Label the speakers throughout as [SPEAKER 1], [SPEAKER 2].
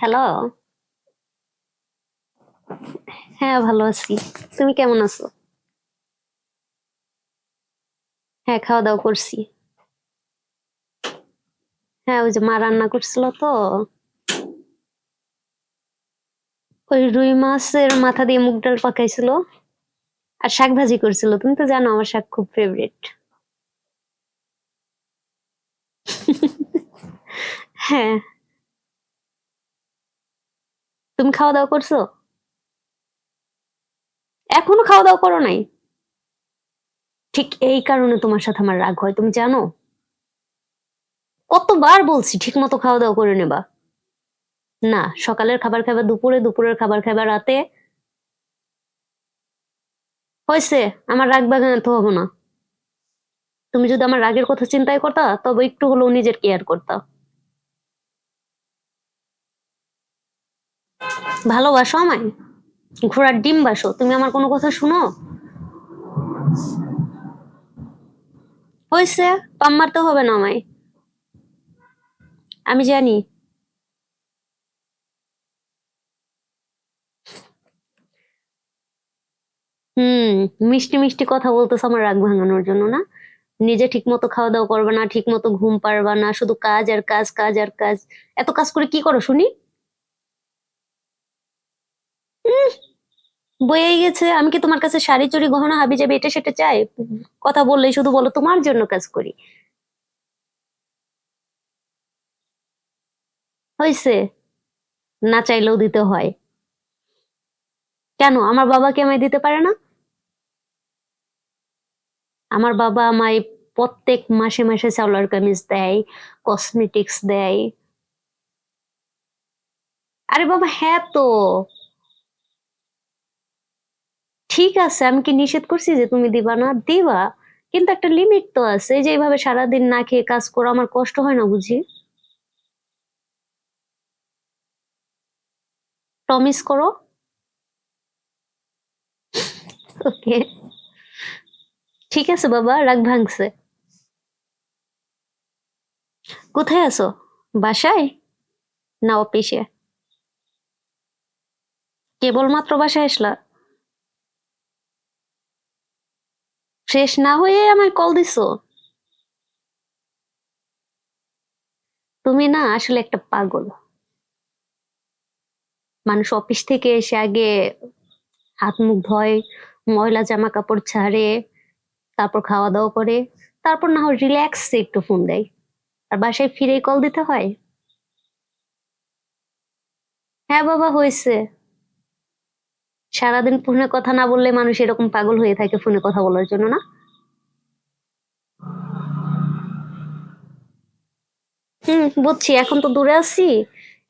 [SPEAKER 1] Hello হ্যাঁ ভালো আছি। তুমি কেমন আছো? হ্যাঁ খাওয়া দাওয়া করছি। হ্যাঁ ওই যে মা রান্না করছিল তো। ওই রুই মাছের মাথা দিয়ে মুগ ডাল পাকাইছিল আর শাক ভাজি করছিল। তুমি তো জানো আমার শাক খুব ফেভারিট হ্যাঁ। তুমি খাওয়া দাওয়া করছ? এখনও খাওয়া দাওয়া করো নাই? ঠিক এই কারণে তোমার সাথে আমার রাগ হয়, তুমি জানো? কতবার বলছি ঠিক মতো খাওয়া দাওয়া করে নেবা। না, সকালের খাবার খাবার দুপুরে দুপুরের খাবার খাবার রাতে হয়েছে আমার রাগ বাগাতে হবে না। তুমি যদি আমার রাগের কথা চিন্তাই করতা, তবে একটু হলেও নিজের কেয়ার করতা। ভালোবাসো আমায়? ঘোড়ার ডিম বাসো, তুমি আমার কোনো কথা শুনো? হয়েছে, পাম মারতে হবে না আমায়। আমি জানি। হুম, মিষ্টি মিষ্টি কথা বলতেছো আমার রাগ ভাঙানোর জন্য না? নিজে ঠিক মতো খাওয়া দাওয়া করবে না ঠিক মতো ঘুম পারবা না, শুধু কাজ আর কাজ কাজ আর কাজ। এত কাজ করে কি করো শুনি? বয়েই গেছে। আমি কি তোমার কাছে শাড়ি চুরি গহনা, হাবি যাবে এটা সেটা চাই? কথা বললেই শুধু বলো, তোমার জন্য কাজ করি। হয়েছে না চাইলেও দিতে হয়। কেন? আমার বাবা কি আমায় দিতে পারে না? আমার বাবা আমায় প্রত্যেক মাসে মাসে সালোয়ার কামিজ দেয় কসমেটিক্স দেয়। আরে বাবা হ্যাঁ তো। ঠিক আছে, আমি কি নিষেধ করছি যে তুমি দিবা না? দিবা, কিন্তু একটা লিমিট তো আছে যে এইভাবে সারাদিন না খেয়ে কাজ করো, আমার কষ্ট হয় না বুঝি? প্রমিস করো। ওকে ঠিক আছে বাবা, রাগ ভাঙছে। কোথায় আছো? বাসায়? না, অফিসে। কেবলমাত্র বাসায় আসলা? ফ্রেশ না হয়ে আমায় কল দিছো? তুমি না আসলে একটা পাগল। মানুষ অফিস থেকে এসে আগে হাত মুখ ধোয়, ময়লা জামা কাপড় ছাড়ে, তারপর খাওয়া দাওয়া করে, তারপর না হয় রিল্যাক্সে একটু ফোন দেয়। আর বাসায় ফিরেই কল দিতে হয়? হ্যাঁ বাবা, হয়েছে। সারাদিন ফোনে কথা না বললে মানুষ এরকম পাগল হয়ে থাকে ফোনে কথা বলার জন্য না? হুম, বুঝছি। এখন তো দূরে আছি।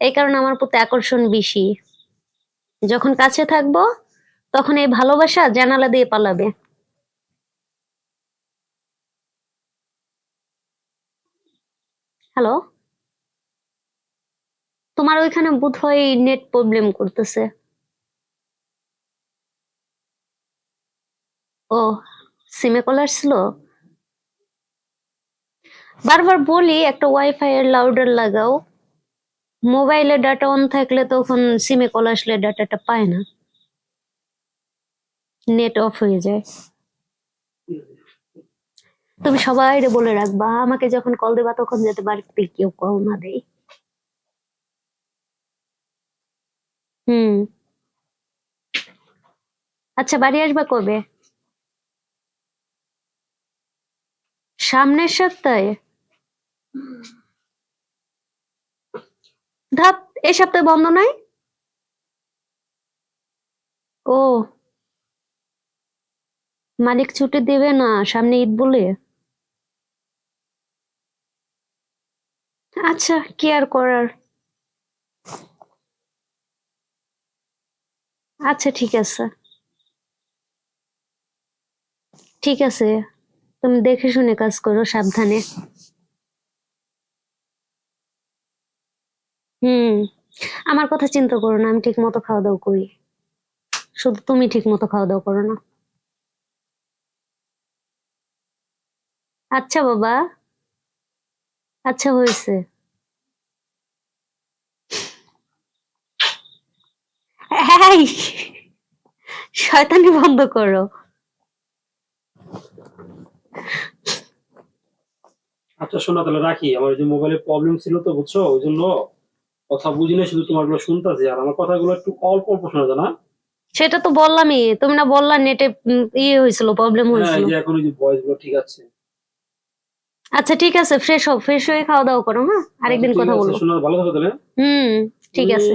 [SPEAKER 1] এই কারণে আমার প্রতি আকর্ষণ বেশি। যখন কাছে থাকব, তখন এই ভালোবাসা জানালা দিয়ে পালাবে। হ্যালো? তোমার ওইখানে বোধ হয় নেট প্রবলেম করতেছে। ও, সিমে কল আসছিল বারবার বলি, একটা ওয়াইফাই এর লাউডার লাগাও। মোবাইলে ডাটা অন থাকলে তখন সিমে কল আসলে ডাটাটা পায় না। নেট অফ হয়ে যায়। তুমি সবাই বলে রাখবা, আমাকে যখন কল দেবা তখন যাতে বাড়িতে কেউ কল না দেয়। হুম। আচ্ছা বাড়ি আসবা কবে? সামনের সপ্তাহে? ধাপ এই সপ্তাহে বন্ধ নাই? ও। মালিক ছুটি দেবে না, সামনে ঈদ বলে? আচ্ছা কি আর করার? আচ্ছা ঠিক আছে। ঠিক আছে। তুমি দেখে শুনে কাজ করো, সাবধানে। হুম, আমার কথা চিন্তা করো না, আমি ঠিক মতো খাওয়া দাওয়া করি। শুধু তুমি ঠিক মতো খাওয়া দাওয়া করো না। আচ্ছা বাবা। আচ্ছা হয়েছে। শয়তানি বন্ধ করো।
[SPEAKER 2] আচ্ছা শোনা তাহলে রাখি। আমার যে মোবাইলে প্রবলেম ছিল তো বুঝছ? ওই জন্য কথা বুঝি না শুধু তোমারগুলো শুনতেছি। আর আমার কথাগুলো একটু অল্প অল্প শোনা যায় না?
[SPEAKER 1] সেটা তো বললামই। তুমি না বললা নেটে ইয়ে হয়েছিল প্রবলেম
[SPEAKER 2] হ্যাঁ
[SPEAKER 1] হয়েছিল।
[SPEAKER 2] যে এখন ওই যে ভয়েসগুলো ঠিক আছে।
[SPEAKER 1] আচ্ছা ঠিক আছে ফ্রেশ হও ফ্রেশ হয়ে খাওয়া দাওয়া করো হ্যাঁ? আরেকদিন
[SPEAKER 2] আচ্ছা,
[SPEAKER 1] কথা বলব।
[SPEAKER 2] শোনা ভালো থাকো তাহলে।
[SPEAKER 1] হুম ঠিক আছে।